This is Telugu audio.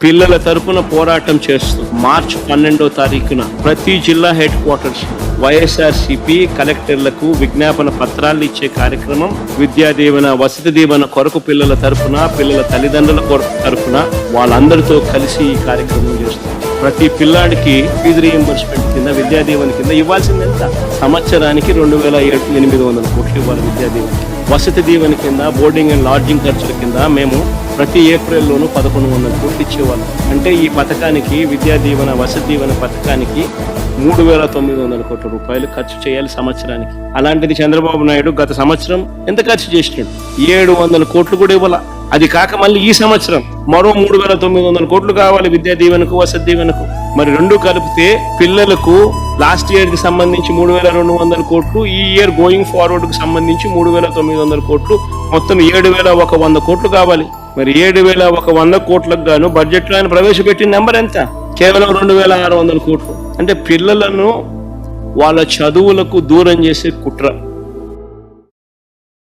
పిల్లల తరపున పోరాటం చేస్తూ మార్చి పన్నెండో తారీఖున ప్రతి జిల్లా హెడ్ క్వార్టర్స్ వైఎస్ఆర్సిపి కలెక్టర్లకు విజ్ఞాపన పత్రాలు ఇచ్చే కార్యక్రమం విద్యా దీవెన వసతి దీవెన కొరకు పిల్లల తరపున పిల్లల తల్లిదండ్రుల కొరకు తరపున వాళ్ళందరితో కలిసి ఈ కార్యక్రమం చేస్తాం ప్రతి పిల్లాడికి ఫీజు రీఎంబర్స్మెంట్ కింద విద్యా దీవెన కింద ఇవ్వాల్సింది ఎంత? సంవత్సరానికి రెండు వేల ఏడు ఎనిమిది వందల కోట్లు ఇవ్వాలి విద్యా దీవెన వసతి దీవెన కింద బోర్డింగ్ అండ్ లాడ్జింగ్ ఖర్చుల కింద మేము ప్రతి ఏప్రిల్లోనూ పదకొండు వందల కోట్లు ఇచ్చేవాళ్ళం. అంటే ఈ పథకానికి విద్యా దీవెన వసతి దీవెన పథకానికి మూడు వేల తొమ్మిది వందల కోట్ల రూపాయలు ఖర్చు చేయాలి సంవత్సరానికి. అలాంటిది చంద్రబాబు నాయుడు గత సంవత్సరం ఎంత ఖర్చు చేసినాడు? ఏడు వందల కోట్లు కూడా ఇవ్వాల? అది కాక మళ్ళీ ఈ సంవత్సరం మరో మూడు వేల తొమ్మిది వందల కోట్లు కావాలి విద్యా దీవెనకు వసతి దీవెనకు. మరి రెండు కలిపితే పిల్లలకు లాస్ట్ ఇయర్కి సంబంధించి మూడు వేల రెండు వందల కోట్లు ఈ ఇయర్ గోయింగ్ ఫార్వర్డ్కు సంబంధించి మూడు వేల తొమ్మిది వందల కోట్లు. మొత్తం ఏడు వేల ఒక వంద కోట్లు కావాలి. మరి ఏడు వేల ఒక వంద కోట్లకు గాను బడ్జెట్లో ఆయన ప్రవేశపెట్టిన నెంబర్ ఎంత? కేవలం రెండు వేల ఆరు వందల కోట్లు. అంటే పిల్లలను వాళ్ళ చదువులకు దూరం చేసే కుట్ర.